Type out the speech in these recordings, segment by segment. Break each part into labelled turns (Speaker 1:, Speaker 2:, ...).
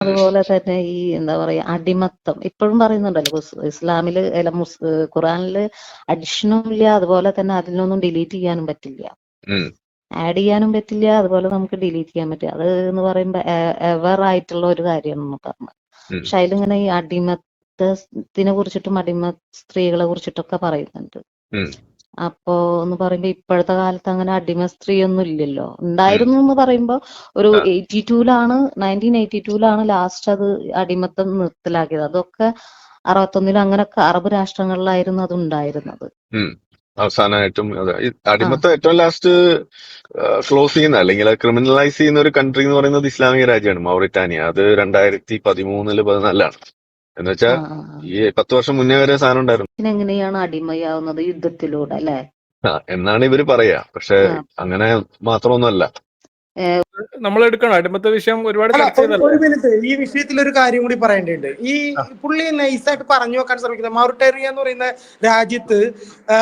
Speaker 1: അതുപോലെ തന്നെ ഈ എന്താ പറയാ അടിമത്തം. ഇപ്പോഴും പറയുന്നുണ്ടല്ലോ ഇസ് ഇസ്ലാമിൽ അല്ല മുസ് ഖുറാനിൽ അഡിഷനും ഇല്ല അതുപോലെ തന്നെ അതിൽ അതിലൊന്നും ഡിലീറ്റ് ചെയ്യാനും പറ്റില്ല. ആഡ് ചെയ്യാനും പറ്റില്ല അതുപോലെ നമുക്ക് ഡിലീറ്റ് ചെയ്യാൻ പറ്റില്ല. അത് എന്ന് പറയുമ്പോ എവർ ആയിട്ടുള്ള ഒരു കാര്യമാണ് നമുക്ക്
Speaker 2: ഉം.
Speaker 1: പക്ഷെ അതിലിങ്ങനെ ഈ അടിമത്തത്തിനെ കുറിച്ചിട്ടും അടിമ സ്ത്രീകളെ കുറിച്ചിട്ടൊക്കെ പറയുന്നുണ്ട്. അപ്പോ എന്ന് പറയുമ്പോ ഇപ്പോഴത്തെ കാലത്ത് അങ്ങനെ അടിമ സ്ത്രീ ഒന്നും ഇല്ലല്ലോ. ഉണ്ടായിരുന്നു എന്ന് പറയുമ്പോ ഒരു. എയ്റ്റി ടൂലാണ് നയന്റീൻ എയ്റ്റി ടൂലാണ് ലാസ്റ്റ് അത് അടിമത്തം നിർത്തലാക്കിയത്. അതൊക്കെ അറുപത്തൊന്നിലും അങ്ങനൊക്കെ അറബ് രാഷ്ട്രങ്ങളിലായിരുന്നു അത് ഉണ്ടായിരുന്നത്.
Speaker 2: അവസാനമായിട്ടും അടിമത്തം ഏറ്റവും ലാസ്റ്റ് ക്ലോസ് ചെയ്യുന്ന അല്ലെങ്കിൽ ക്രിമിനലൈസ് ചെയ്യുന്ന ഒരു കൺട്രി എന്ന് പറയുന്നത് ഇസ്ലാമിക രാജ്യമാണ് മൗറിറ്റാനിയ. അത് രണ്ടായിരത്തി പതിമൂന്നിൽ പതിനാലിലാണ്. എന്ന് വെച്ചാൽ
Speaker 1: ആ, ആ, ആ.
Speaker 2: ഈ പത്ത് വർഷം മുന്നേ വരെ സാധനം ഉണ്ടായിരുന്നു
Speaker 1: പിന്നെ എങ്ങനെയാണ് അടിമയാവുന്നത് യുദ്ധത്തിലൂടെ അല്ലെ
Speaker 2: ആ, എന്നാണ് ഇവർ പറയാ പക്ഷെ. അങ്ങനെ മാത്രമൊന്നുമല്ല
Speaker 3: നമ്മൾ എടുക്കണം. അടിമത്ത വിഷയം ഒരുപാട്
Speaker 4: ഒരു- മിനിറ്റ്. ഈ വിഷയത്തിൽ ഒരു കാര്യം കൂടി പറയേണ്ടതുണ്ട്. ഈ പുള്ളി നൈസായിട്ട് പറഞ്ഞു വെക്കാൻ ശ്രമിക്കുന്നത് മൗറിട്ടേറിയ എന്ന് പറയുന്ന രാജ്യത്ത്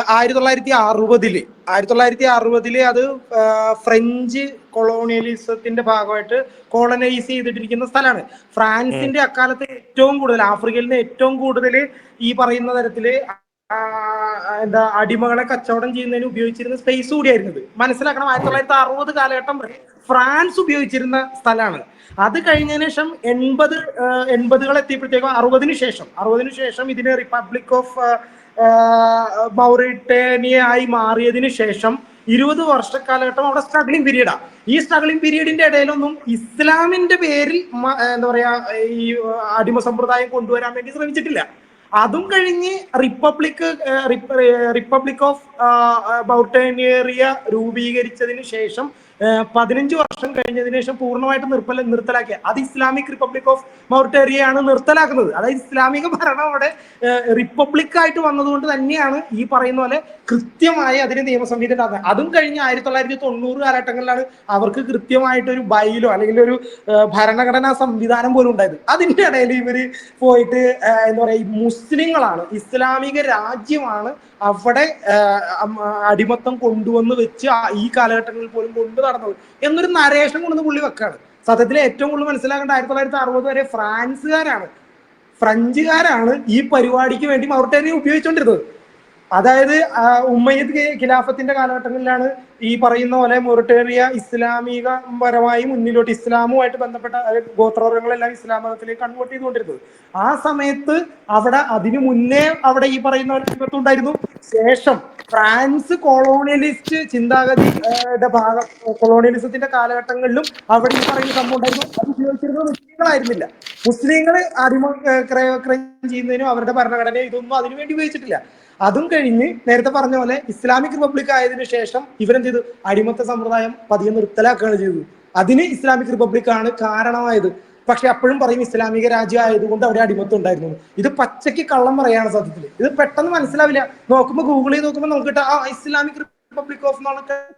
Speaker 4: ആയിരത്തി തൊള്ളായിരത്തി അറുപതിൽ ആയിരത്തി തൊള്ളായിരത്തി അറുപതിൽ അത് ഫ്രഞ്ച് കൊളോണിയലിസത്തിന്റെ ഭാഗമായിട്ട് കോളനൈസ് ചെയ്തിട്ടിരിക്കുന്ന സ്ഥലമാണ്. ഫ്രാൻസിന്റെ അക്കാലത്ത് ഏറ്റവും കൂടുതൽ ആഫ്രിക്കയിൽ നിന്ന് ഏറ്റവും കൂടുതൽ ഈ പറയുന്ന തരത്തിൽ എന്താ അടിമകളെ കച്ചവടം ചെയ്യുന്നതിന് ഉപയോഗിച്ചിരുന്ന സ്പേസ് കൂടിയായിരുന്നത്. മനസ്സിലാക്കണം ആയിരത്തി തൊള്ളായിരത്തി അറുപത് കാലഘട്ടം വരെ ഫ്രാൻസ് ഉപയോഗിച്ചിരുന്ന സ്ഥലമാണ്. അത് കഴിഞ്ഞതിന് ശേഷം എൺപത് എൺപതുകൾ എത്തിയപ്പോഴത്തേക്കും അറുപതിനു ശേഷം അറുപതിനു ശേഷം ഇതിന് റിപ്പബ്ലിക് ഓഫ് മൗറിറ്റേനിയ ആയി മാറിയതിന് ശേഷം ഇരുപത് വർഷ കാലഘട്ടം അവിടെ സ്ട്രഗ്ലിംഗ് പീരീഡാ ഈ സ്ട്രഗ്ലിംഗ് പീരീഡിന്റെ ഇടയിലൊന്നും ഇസ്ലാമിന്റെ പേരിൽ എന്താ പറയാ ഈ അടിമ സമ്പ്രദായം കൊണ്ടുവരാൻ വേണ്ടി ശ്രമിച്ചിട്ടില്ല. അതും കഴിഞ്ഞ് റിപ്പബ്ലിക് റിപ്പബ്ലിക് ഓഫ് ബൗട്ടേനിയറിയ രൂപീകരിച്ചതിന് ശേഷം പതിനഞ്ച് വർഷം കഴിഞ്ഞതിന് ശേഷം പൂർണമായിട്ട് നിർത്തല നിർത്തലാക്കിയ. അത് ഇസ്ലാമിക് റിപ്പബ്ലിക് ഓഫ് മൗറിറ്റേറിയയാണ് നിർത്തലാക്കുന്നത്. അതായത് ഇസ്ലാമിക ഭരണം അവിടെ റിപ്പബ്ലിക് ആയിട്ട് വന്നതുകൊണ്ട് തന്നെയാണ് ഈ പറയുന്ന പോലെ കൃത്യമായി അതിന് നിയമസംഹിത ഉണ്ടാകുന്നത്. അതും കഴിഞ്ഞ് ആയിരത്തി തൊള്ളായിരത്തി തൊണ്ണൂറ് കാലഘട്ടങ്ങളിലാണ് അവർക്ക് കൃത്യമായിട്ട് ഒരു ബൈലോ അല്ലെങ്കിൽ ഒരു ഭരണഘടനാ സംവിധാനം പോലും ഉണ്ടായത്. അതിന്റെ ഇടയിൽ ഇവർ പോയിട്ട് എന്താ പറയാ മുസ്ലിങ്ങളാണ് ഇസ്ലാമിക രാജ്യമാണ് അവിടെ അടിമത്തം കൊണ്ടുവന്ന് വെച്ച് ഈ കാലഘട്ടങ്ങളിൽ പോലും കൊണ്ടു നടന്നത് എന്നൊരു നരേഷൻ കൊണ്ടുവന്ന് പുള്ളി വെക്കാണ്. സത്യത്തിൽ ഏറ്റവും കൂടുതൽ മനസ്സിലാക്കേണ്ട ആയിരത്തി തൊള്ളായിരത്തി അറുപത് വരെ ഫ്രാൻസുകാരാണ്. ഫ്രഞ്ചുകാരാണ് ഈ പരിപാടിക്ക് വേണ്ടി മൗറിറ്റേനിയ ഉപയോഗിച്ചുകൊണ്ടിരുന്നത് അതായത് ഉമ്മയ്യത്ത് ഖിലാഫത്തിന്റെ കാലഘട്ടങ്ങളിലാണ് ഈ പറയുന്ന പോലെ മൊറിട്ടേറിയ ഇസ്ലാമിക പരമായി മുന്നിലോട്ട് ഇസ്ലാമുമായിട്ട് ബന്ധപ്പെട്ട ഗോത്രവർഗങ്ങളെല്ലാം ഇസ്ലാം മതത്തിലേക്ക് കൺവേർട്ട് ചെയ്തുകൊണ്ടിരുന്നത്. ആ സമയത്ത് അവിടെ അതിനു മുന്നേ അവിടെ ഈ പറയുന്ന ഒരു ഉണ്ടായിരുന്നു ശേഷം ഫ്രാൻസ് കൊളോണിയലിസ്റ്റ് ചിന്താഗതിയുടെ ഭാഗം കൊളോണിയലിസത്തിന്റെ കാലഘട്ടങ്ങളിലും അവിടെ ഈ പറയുന്ന സംഭവം ഉണ്ടായിരുന്നു. അത് ഉപയോഗിച്ചിരുന്നത് മുസ്ലിങ്ങളായിരുന്നില്ല. മുസ്ലിങ്ങൾ അടിമ ക്രയവിക്രയം ചെയ്യുന്നതിനും അവരുടെ ഭരണഘടന ഇതൊന്നും അതിനു വേണ്ടി ഉപയോഗിച്ചിട്ടില്ല. അതും കഴിഞ്ഞ് നേരത്തെ പറഞ്ഞ പോലെ ഇസ്ലാമിക് റിപ്പബ്ലിക് ആയതിനു ശേഷം ഇവരെന്ത് ചെയ്തു? അടിമത്ത സമ്പ്രദായം പതിയെ നിർത്തലാക്കുകയാണ് ചെയ്തത്. അതിന് ഇസ്ലാമിക് റിപ്പബ്ലിക് ആണ് കാരണമായത്. പക്ഷെ അപ്പോഴും പറയും ഇസ്ലാമിക രാജ്യം ആയതുകൊണ്ട് അവിടെ അടിമത്തം ഉണ്ടായിരുന്നു. ഇത് പച്ചയ്ക്ക് കള്ളം പറയാണ് സത്യത്തിൽ ഇത് പെട്ടെന്ന് മനസ്സിലാവില്ല. നോക്കുമ്പോൾ ഗൂഗിളിൽ നോക്കുമ്പോ നോക്കുമ്പോൾ നമുക്ക് ആ ഇസ്ലാമിക് റിപ്പബ്ലിക് ഓഫ് നടക്കുന്നതാണ്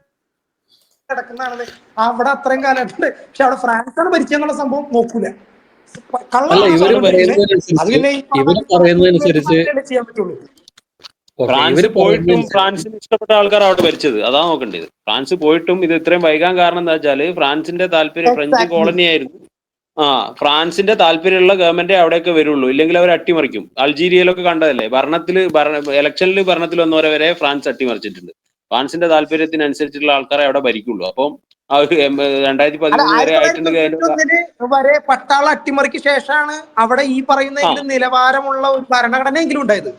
Speaker 4: കിടക്കുന്നതാണ് അവിടെ അത്രയും കാലഘട്ടം പക്ഷെ അവിടെ ഫ്രാൻസ് ആണ് ഭരിച്ചെന്നുള്ള സംഭവം നോക്കൂല. കള്ളം ചെയ്യാൻ പറ്റുള്ളൂ.
Speaker 5: ഫ്രാൻസ് പോയിട്ടും ഫ്രാൻസിന് ഇഷ്ടപ്പെട്ട ആൾക്കാർ അവിടെ ഭരിച്ചത്. അതാ നോക്കേണ്ടത്. ഫ്രാൻസ് പോയിട്ടും ഇത് ഇത്രയും വൈകാൻ കാരണം എന്താ വെച്ചാൽ ഫ്രാൻസിന്റെ താല്പര്യം ഫ്രഞ്ച് കോളനി ആയിരുന്നു. ആ ഫ്രാൻസിന്റെ താല്പര്യമുള്ള ഗവൺമെന്റ് അവിടെയൊക്കെ വരുള്ളൂ. ഇല്ലെങ്കിൽ അവർ അട്ടിമറിക്കും. അൾജീരിയയിലൊക്കെ കണ്ടതല്ലേ? ഭരണത്തിൽ ഭരണ ഇലക്ഷനിൽ ഭരണത്തിൽ വന്നവരെ വരെ ഫ്രാൻസ് അട്ടിമറിച്ചിട്ടുണ്ട്. ഫ്രാൻസിന്റെ താല്പര്യത്തിനനുസരിച്ചുള്ള ആൾക്കാരെ അവിടെ ഭരിക്കുള്ളൂ. അപ്പം രണ്ടായിരത്തി പതിമൂന്ന് വരെ
Speaker 4: വരെ പട്ടാള അട്ടിമറിക്ക് ശേഷമാണ് അവിടെ ഈ പറയുന്ന നിലവാരമുള്ള ഒരു ഭരണഘടന എങ്കിലും ഉണ്ടായത്.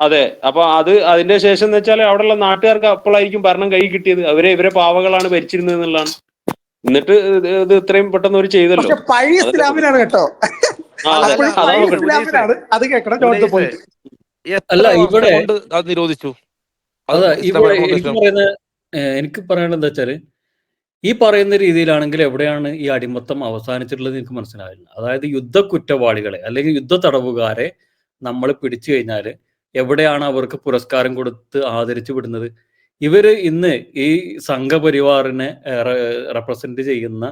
Speaker 5: അതെ. അപ്പൊ അത് അതിന്റെ ശേഷം എന്ന് വെച്ചാൽ അവിടെയുള്ള നാട്ടുകാർക്ക് അപ്പോഴായിരിക്കും ഭരണം കൈ കിട്ടിയത്. അവരെ ഇവരെ പാവകളാണ് ഭരിച്ചിരുന്നത് എന്നുള്ളതാണ്. എന്നിട്ട് ഇത് ഇത് ഇത്രയും പെട്ടെന്ന് ഒരു ചെയ്തല്ലോ.
Speaker 4: പക്ഷെ പഴയ ഇസ്ലാമിനാണ് കേട്ടോ.
Speaker 5: അതെ
Speaker 4: കേൾക്കണം
Speaker 6: അല്ല, ഇവിടെ-
Speaker 7: അത് നിരോധിച്ചു? അത്
Speaker 6: ഇവിടെ എനിക്ക്. പറയുന്ന എനിക്ക് പറയേണ്ടത് എന്താ വെച്ചാൽ ഈ പറയുന്ന രീതിയിലാണെങ്കിൽ എവിടെയാണ് ഈ അടിമത്തം അവസാനിച്ചിട്ടുള്ളത് എനിക്ക് മനസ്സിലാവില്ല അതായത് യുദ്ധ കുറ്റവാളികളെ അല്ലെങ്കിൽ യുദ്ധ തടവുകാരെ നമ്മൾ പിടിച്ചു കഴിഞ്ഞാൽ എവിടെയാണ് അവർക്ക് പുരസ്കാരം കൊടുത്ത് ആദരിച്ചു വിടുന്നത്? ഇവർ ഇന്ന് ഈ സംഘപരിവാറിനെ റെപ്രസെന്റ് ചെയ്യുന്ന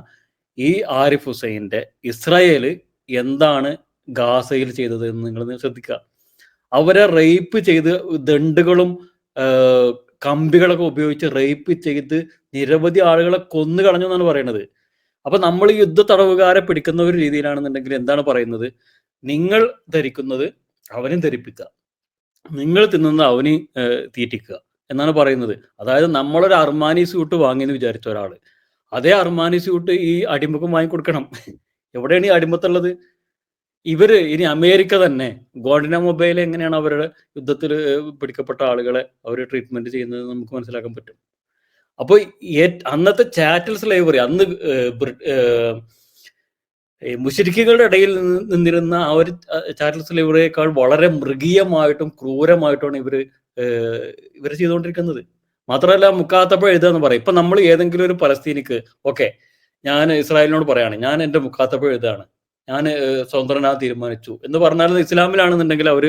Speaker 6: ഈ ആരിഫ് ഹുസൈന്റെ ഇസ്രായേൽ എന്താണ് ഗാസയിൽ ചെയ്തത് എന്ന് നിങ്ങൾ ശ്രദ്ധിക്കുക. അവരെ റേപ്പ് ചെയ്ത് ദണ്ടുകളും കമ്പികളൊക്കെ ഉപയോഗിച്ച് റേപ്പ് ചെയ്ത് നിരവധി ആളുകളെ കൊന്നു കളഞ്ഞു എന്നാണ് പറയുന്നത് അപ്പൊ നമ്മൾ യുദ്ധ തടവുകാരെ പിടിക്കുന്ന ഒരു രീതിയിലാണെന്നുണ്ടെങ്കിൽ എന്താണ് പറയുന്നത്? നിങ്ങൾ ധരിക്കുന്നത് അവനും ധരിപ്പിക്കുക. നിങ്ങൾ തിന്നുന്നത് അവന് തീറ്റിക്കുക. എന്നാണ് പറയുന്നത്. അതായത് നമ്മളൊരു അർമാനി സ്യൂട്ട് വാങ്ങിയെന്ന് വിചാരിച്ച ഒരാൾ അതേ അർമാനി സ്യൂട്ട് ഈ അടിമുഖം വാങ്ങിക്കൊടുക്കണം എവിടെയാണ് ഈ അടിമത്തുള്ളത്? ഇവർ ഇനി അമേരിക്ക തന്നെ ഗോൾഡിന മൊബൈൽ എങ്ങനെയാണ് അവരുടെ യുദ്ധത്തിൽ പിടിക്കപ്പെട്ട ആളുകളെ അവർ ട്രീറ്റ്മെന്റ് ചെയ്യുന്നത് നമുക്ക് മനസ്സിലാക്കാൻ പറ്റും. അപ്പോൾ അന്നത്തെ ചാറ്റൽ സ്ലേവറി അന്ന് മുഷരിക്കുകളുടെ ഇടയിൽ നിന്ന് നിന്നിരുന്ന ആ ഒരു ചാറ്റൽ സ്ലേവറിയേക്കാൾ വളരെ മൃഗീയമായിട്ടും ക്രൂരമായിട്ടുമാണ് ഇവർ ഇവർ ചെയ്തുകൊണ്ടിരിക്കുന്നത്. മാത്രമല്ല മുക്കാത്തപ്പോൾ എഴുതുക എന്ന് പറയും. ഇപ്പൊ നമ്മൾ ഏതെങ്കിലും ഒരു പലസ്തീനിക്ക് ഓക്കെ ഞാൻ ഇസ്രായേലിനോട് പറയാണ് ഞാൻ എന്റെ മുക്കാത്തപ്പോൾ എഴുതാണ് ഞാൻ സ്വതന്ത്രനാ തീരുമാനിച്ചു എന്ന് പറഞ്ഞാൽ ഇസ്ലാമിലാണെന്നുണ്ടെങ്കിൽ അവർ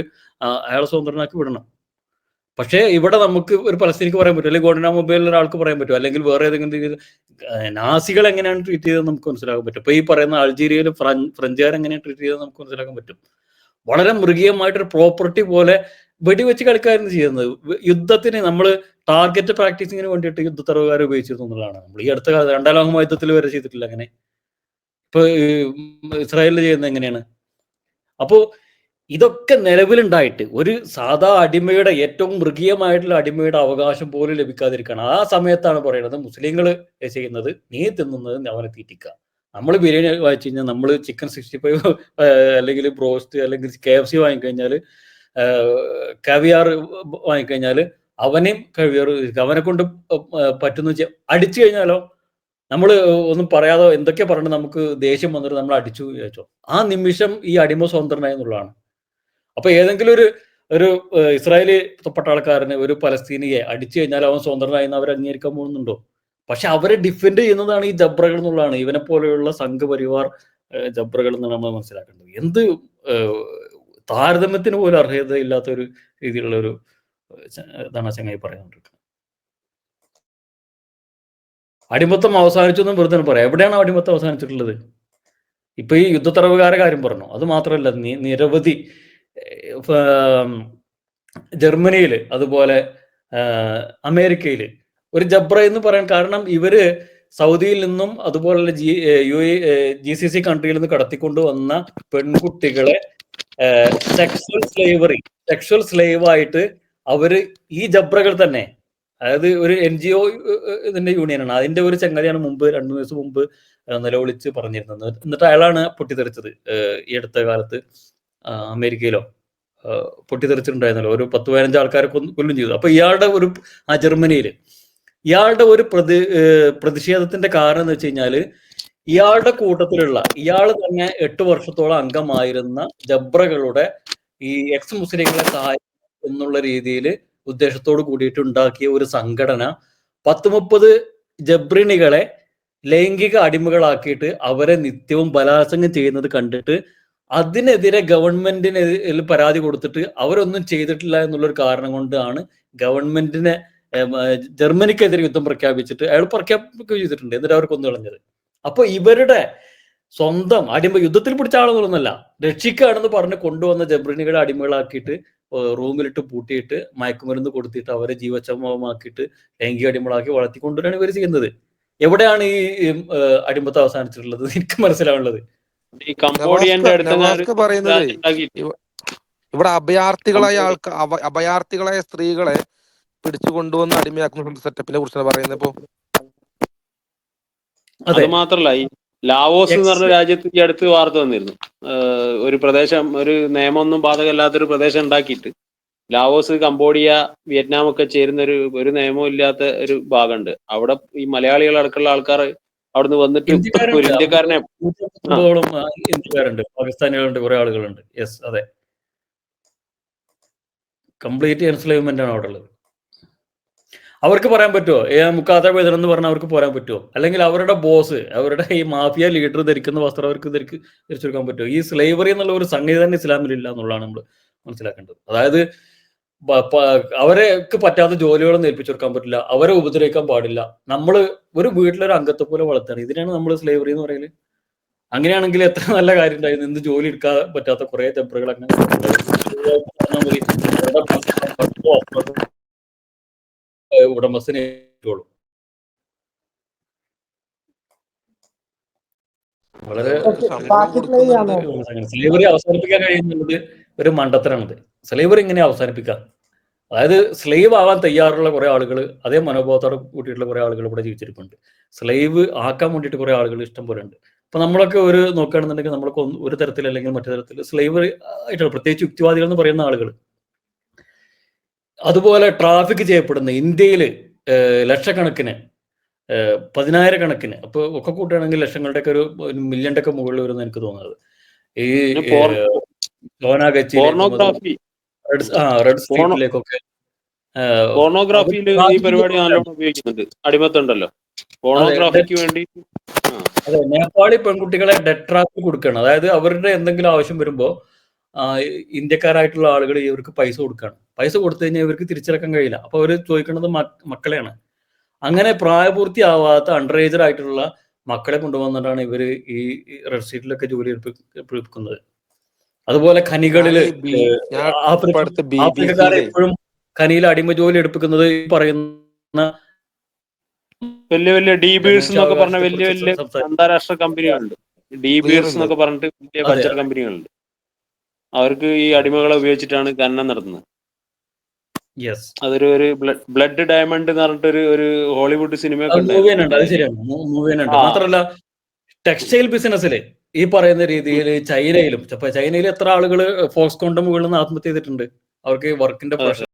Speaker 6: അയാളെ സ്വതന്ത്രനാക്കി വിടണം. പക്ഷേ ഇവിടെ നമുക്ക് ഒരു പലസ്തീനിക്ക് പറയാൻ പറ്റും. അല്ലെങ്കിൽ ഗോഡന മൊബൈലിൽ ഒരാൾക്ക് പറയാൻ പറ്റും. അല്ലെങ്കിൽ വേറെ ഏതെങ്കിലും രീതിയിൽ നാസികൾ എങ്ങനെയാണ് ട്രീറ്റ് ചെയ്തത് നമുക്ക് മനസ്സിലാക്കാൻ പറ്റും. ഇപ്പൊ ഈ പറയുന്ന അൾജീരിയയിൽ ഫ്രഞ്ചുകാർ എങ്ങനെയാണ് ട്രീറ്റ് ചെയ്തത് നമുക്ക് മനസ്സിലാക്കാൻ പറ്റും. വളരെ മൃഗീയമായിട്ടൊരു പ്രോപ്പർട്ടി പോലെ വെടിവെച്ച് കളിക്കായിരുന്നു ചെയ്യുന്നത്. യുദ്ധത്തിന് നമ്മൾ ടാർഗറ്റ് പ്രാക്ടീസിങ്ങിന് വേണ്ടിയിട്ട് യുദ്ധത്തറവുകാരെ ഉപയോഗിച്ചിരുന്നു എന്നുള്ളതാണ്. നമ്മൾ ഈ അടുത്ത കാലത്ത് രണ്ടാം ലോക യുദ്ധത്തിൽ വരെ ചെയ്തിട്ടില്ല അങ്ങനെ. ഇപ്പൊ ഇസ്രായേലിൽ ചെയ്യുന്നത് എങ്ങനെയാണ്? അപ്പോ ഇതൊക്കെ നിലവിലുണ്ടായിട്ട് ഒരു സാധാ അടിമയുടെ ഏറ്റവും മൃഗീയമായിട്ടുള്ള അടിമയുടെ അവകാശം പോലും ലഭിക്കാതിരിക്കണം ആ സമയത്താണ് പറയുന്നത് മുസ്ലിങ്ങൾ ചെയ്യുന്നത് നീ തിന്നുന്നത് അവനെ തീറ്റിക്കുക. നമ്മൾ ബിരിയാണി വാങ്ങിച്ചു കഴിഞ്ഞാൽ നമ്മൾ ചിക്കൻ സിക്സ്റ്റി ഫൈവ് അല്ലെങ്കിൽ ബ്രോസ്റ്റ് അല്ലെങ്കിൽ കെ എഫ് സി വാങ്ങിക്കഴിഞ്ഞാൽ കവിയാർ വാങ്ങിക്കഴിഞ്ഞാൽ അവനെയും കവിയാർ അവനെ കൊണ്ട് പറ്റുന്ന അടിച്ചു കഴിഞ്ഞാലോ? നമ്മൾ ഒന്നും പറയാതെ എന്തൊക്കെ പറഞ്ഞിട്ട് നമുക്ക് ദേഷ്യം വന്നിട്ട് നമ്മൾ അടിച്ചു വിചാരിച്ചോ? ആ നിമിഷം ഈ അടിമ സ്വതന്ത്രനായി എന്നുള്ളതാണ്. അപ്പൊ ഏതെങ്കിലും ഒരു ഒരു ഇസ്രായേലി പട്ടാളക്കാരന് ഒരു പലസ്തീനിയെ അടിച്ചു കഴിഞ്ഞാൽ അവൻ സ്വതന്ത്രനായി എന്ന് അവർ അംഗീകരിക്കാൻ പോകുന്നുണ്ടോ? പക്ഷെ അവരെ ഡിഫെൻഡ് ചെയ്യുന്നതാണ് ഈ ജബ്രകൾ എന്നുള്ളതാണ്. ഇവനെ പോലെയുള്ള സംഘപരിവാർ ജബ്രകൾ എന്നാണ് നമ്മൾ മനസ്സിലാക്കേണ്ടത്. എന്ത് താരതമ്യത്തിന് പോലും അർഹതയില്ലാത്ത ഒരു രീതിയിലുള്ള ഒരു ഇതാണ് ചങ്ങായി പറയാണ്ടിരിക്കുന്നത് അടിമത്തം അവസാനിച്ചു എന്നും വെറുതെ പറയാം. എവിടെയാണ് അടിമത്തം അവസാനിച്ചിട്ടുള്ളത്? ഇപ്പൊ ഈ യുദ്ധത്തടവുകാരെ കാര്യം പറഞ്ഞു. അത് മാത്രമല്ല നിരവധി ജർമ്മനിയിൽ അതുപോലെ അമേരിക്കയിൽ ഒരു ജബ്ര എന്ന് പറയാൻ കാരണം ഇവർ സൗദിയിൽ നിന്നും അതുപോലെ G U G C C കൺട്രിയിൽ നിന്ന് കടത്തിക്കൊണ്ട് വന്ന പെൺകുട്ടികളെ സെക്ഷൽ സ്ലേവറി സെക്ഷൽ സ്ലേവ് ആയിട്ട് അവർ ഈ ജബ്രകൾ തന്നെ അതായത് ഒരു എൻ ജി ഒ ഇതിന്റെ ആണ്. അതിന്റെ ഒരു ചങ്ങലയാണ് മുമ്പ് രണ്ടു ദിവസം മുമ്പ് നിലവിളിച്ച് പറഞ്ഞിരുന്നത്. എന്നിട്ട് അയാളാണ് പൊട്ടിത്തെറിച്ചത് ഈ അടുത്ത കാലത്ത് അമേരിക്കയിലോ പൊട്ടിത്തെറിച്ചിട്ടുണ്ടായിരുന്നല്ലോ. ഒരു പത്ത് പതിനഞ്ച് ആൾക്കാരെ കൊല്ലും ചെയ്തു. അപ്പൊ ഇയാളുടെ ഒരു ആ ജർമ്മനിയിൽ ഇയാളുടെ ഒരു പ്രതി പ്രതിഷേധത്തിന്റെ കാരണം എന്ന് വെച്ച് കഴിഞ്ഞാൽ ഇയാളുടെ കൂട്ടത്തിലുള്ള ഇയാൾ തന്നെ എട്ട് വർഷത്തോളം അംഗമായിരുന്ന ജബ്രകളുടെ ഈ എക്സ് മുസ്ലിങ്ങളെ സഹായിക്കും എന്നുള്ള രീതിയിൽ ഉദ്ദേശത്തോട് കൂടിയിട്ട് ഉണ്ടാക്കിയ ഒരു സംഘടന പത്ത് മുപ്പത് ജബ്രിണികളെ ലൈംഗിക അടിമകളാക്കിയിട്ട് അവരെ നിത്യവും ബലാത്സംഗം ചെയ്യുന്നത് കണ്ടിട്ട് അതിനെതിരെ ഗവൺമെന്റിനെ പരാതി കൊടുത്തിട്ട് അവരൊന്നും ചെയ്തിട്ടില്ല എന്നുള്ളൊരു കാരണം കൊണ്ടാണ് ഗവൺമെന്റിനെ ജർമ്മനിക്കെതിരെ യുദ്ധം പ്രഖ്യാപിച്ചിട്ട് അയാൾ പ്രഖ്യാപിക്കുകയും ചെയ്തിട്ടുണ്ട്. എന്നിട്ട് അവർ കൊന്നു കളഞ്ഞത്. അപ്പൊ ഇവരുടെ സ്വന്തം അടിമ യുദ്ധത്തിൽ പിടിച്ച ആളുകളൊന്നുമല്ല രക്ഷിക്കുകയാണെന്ന് പറഞ്ഞ് കൊണ്ടുവന്ന ജബ്രിനികളെ അടിമകളാക്കിയിട്ട് റൂമിലിട്ട് പൂട്ടിയിട്ട് മയക്കുമരുന്ന് കൊടുത്തിട്ട് അവരെ ജീവച്ചമമാക്കിയിട്ട് ലൈംഗിക അടിമകളാക്കി വളർത്തിക്കൊണ്ടുവരാണ് ഇവർ ചെയ്യുന്നത്. എവിടെയാണ് ഈ അടിമത്തം അവസാനിച്ചിട്ടുള്ളത്? എനിക്ക് മനസ്സിലാവുള്ളത്
Speaker 5: ഈ കംബോഡിയന്റെ അടുത്ത് ഞാൻ
Speaker 7: പറയുന്നത്
Speaker 5: രാജ്യം
Speaker 7: ഇവിടെ അഭയാർത്ഥികളായ ആൾക്കാർ അഭയാർത്ഥികളായ സ്ത്രീകളെ പിടിച്ചു കൊണ്ടുവന്ന് അടിമയാക്കുന്ന സെറ്റപ്പിനെ കുറിച്ചാണ് പറയുന്നത്. ഇപ്പോ
Speaker 6: അതെ
Speaker 5: മാത്രല്ല ഈ ലാവോസ് എന്ന് പറഞ്ഞ രാജ്യത്ത് ഈ അടുത്ത് വാർത്ത വന്നിരുന്നു. ഒരു പ്രദേശം ഒരു നിയമമൊന്നും ബാധകമല്ലാത്തൊരു പ്രദേശം ഉണ്ടാക്കിയിട്ട് ലാവോസ് കംബോഡിയ വിയറ്റ്നാം ഒക്കെ ചേരുന്ന ഒരു ഒരു നിയമവും ഇല്ലാത്ത ഒരു ഭാഗമുണ്ട്. അവിടെ ഈ മലയാളികൾ അടക്കമുള്ള ആൾക്കാർ അവിടുന്ന് വന്നിട്ട് ഒരു ഇന്ത്യക്കാരനെ
Speaker 6: ഇന്ത്യക്കാരുണ്ട്. പാകിസ്ഥാനികളുണ്ട് കുറെ ആളുകളുണ്ട്. യെസ് അതെ. കംപ്ലീറ്റ് എൻസ്ലേവ്മെന്റ് ആണ് അവിടെ ഉള്ളത്. അവർക്ക് പറയാൻ പറ്റുമോ ഏ മുക്കാത്ത വേദന എന്ന് പറഞ്ഞാൽ അവർക്ക് പോരാൻ പറ്റുമോ അല്ലെങ്കിൽ അവരുടെ ബോസ് അവരുടെ ഈ മാഫിയ ലീഡർ ധരിക്കുന്ന വസ്ത്രം അവർക്ക് ധരിക്ക് ധരിച്ചെടുക്കാൻ പറ്റുമോ ഈ സ്ലേവറി എന്നുള്ള ഒരു സംഗതി തന്നെ ഇസ്ലാമിലില്ല എന്നുള്ളതാണ് നമ്മൾ മനസ്സിലാക്കേണ്ടത്. അതായത് അവരെക്ക് പറ്റാത്ത ജോലികളൊന്നും ഏൽപ്പിച്ചു കൊടുക്കാൻ പറ്റില്ല. അവരെ ഉപദ്രവിക്കാൻ പാടില്ല. നമ്മൾ ഒരു വീട്ടിലൊരു അംഗത്തെ പോലെ വളർത്തുകയാണ്. ഇതിനാണ് നമ്മൾ സ്ലേവറി എന്ന് പറയൽ. അങ്ങനെയാണെങ്കിൽ എത്ര നല്ല കാര്യം ഉണ്ടായിരുന്നു. എന്ത് ജോലി എടുക്കാൻ പറ്റാത്ത കുറെ ടെമ്പറുകൾ അങ്ങനെ. ഉടമസ്ഥനെ ഏൽപ്പിച്ചോളും. വളരെ സ്ലേവറി അവസാനിപ്പിക്കാൻ കഴിയുന്നത് ഒരു മണ്ടത്തരാണത് സ്ലേവറി ഇങ്ങനെ അവസാനിപ്പിക്കാം? അതായത് സ്ലേവ് ആവാൻ തയ്യാറുള്ള കുറെ ആളുകൾ അതേ മനോഭാവത്തോടെ കൂട്ടിയിട്ടുള്ള കുറെ ആളുകൾ ഇവിടെ ജീവിച്ചിരിപ്പുണ്ട്. സ്ലേവ് ആക്കാൻ വേണ്ടിയിട്ട് കുറെ ആളുകൾ ഇഷ്ടം പോലെ ഉണ്ട്. അപ്പൊ നമ്മളൊക്കെ ഒരു നോക്കുകയാണെന്നുണ്ടെങ്കിൽ നമ്മളൊക്കെ ഒരു തരത്തിൽ അല്ലെങ്കിൽ മറ്റു തരത്തിൽ സ്ലേവറി ആയിട്ടുള്ള പ്രത്യേകിച്ച് യുക്തിവാദികൾ എന്ന് പറയുന്ന ആളുകൾ അതുപോലെ ട്രാഫിക് ചെയ്യപ്പെടുന്ന ഇന്ത്യയിൽ ലക്ഷക്കണക്കിന് പതിനായിരക്കണക്കിന് അപ്പൊ ഒക്കെ കൂട്ടുകയാണെങ്കിൽ ലക്ഷങ്ങളുടെ ഒക്കെ ഒരു മില്യന്റെ ഒക്കെ മുകളിൽ വരുന്ന എനിക്ക് തോന്നുന്നത്. ഈ റെഡ്
Speaker 5: പോർണോഗ്രാഫിയിൽ ഈ പരിപാടി നല്ലോണം ഉപയോഗിക്കുന്നുണ്ട്. അടിമത്തുണ്ടല്ലോ പോർണോഗ്രാഫിക്ക് വേണ്ടി.
Speaker 6: അതെ നേപ്പാളി പെൺകുട്ടികളെ ട്രാപ്പിൽ കൊടുക്കുകയാണ്. അതായത് അവരുടെ എന്തെങ്കിലും ആവശ്യം വരുമ്പോ ഇന്ത്യക്കാരായിട്ടുള്ള ആളുകൾ ഇവർക്ക് പൈസ കൊടുക്കുകയാണ്. പൈസ കൊടുത്തു കഴിഞ്ഞാൽ ഇവർക്ക് തിരിച്ചിറക്കാൻ കഴിയില്ല. അപ്പൊ അവർ ചോദിക്കുന്നത് മക്കളെയാണ്. അങ്ങനെ പ്രായപൂർത്തിയാവാത്ത അണ്ടർ ഏജർ ആയിട്ടുള്ള മക്കളെ കൊണ്ടുവന്നിട്ടാണ് ഇവർ ഈ റെഡ് സീറ്റിലൊക്കെ ജോലി എടുപ്പിക്കുന്നത്. അതുപോലെ
Speaker 7: ബി
Speaker 6: ആഫ്രിക്കക്കാരെ എപ്പോഴും ഖനിയിൽ അടിമ ജോലി എടുപ്പിക്കുന്നത് ഈ പറയുന്ന
Speaker 5: വലിയ വലിയ ഡി ബീഴ്സ് എന്നൊക്കെ പറഞ്ഞ വലിയ വലിയ അന്താരാഷ്ട്ര കമ്പനികളുണ്ട്. De Beers. എന്നൊക്കെ പറഞ്ഞിട്ട് വലിയ. കൾച്ചർ കമ്പനികളുണ്ട് അവർക്ക് ഈ അടിമകളെ ഉപയോഗിച്ചിട്ടാണ് ഖനനം നടത്തുന്നത്.
Speaker 6: യെസ്
Speaker 5: അതൊരു ഒരു ബ്ലഡ് ഡയമണ്ട് എന്ന് പറഞ്ഞിട്ട് ഒരു ഹോളിവുഡ് സിനിമ
Speaker 6: അത് മൂവ് അത് ശരിയാണ്.
Speaker 5: മൂവിയാണ്
Speaker 6: മാത്രമല്ല ടെക്സ്റ്റൈൽ ബിസിനസ്സിൽ ഈ പറയുന്ന രീതിയിൽ ചൈനയിലും ചൈനയിൽ എത്ര ആളുകൾ ഫോക്സ് കോണിന്റെ മുകളിൽ നിന്ന് ആത്മഹത്യ ചെയ്തിട്ടുണ്ട്. അവർക്ക് വർക്കിന്റെ പ്രശ്നം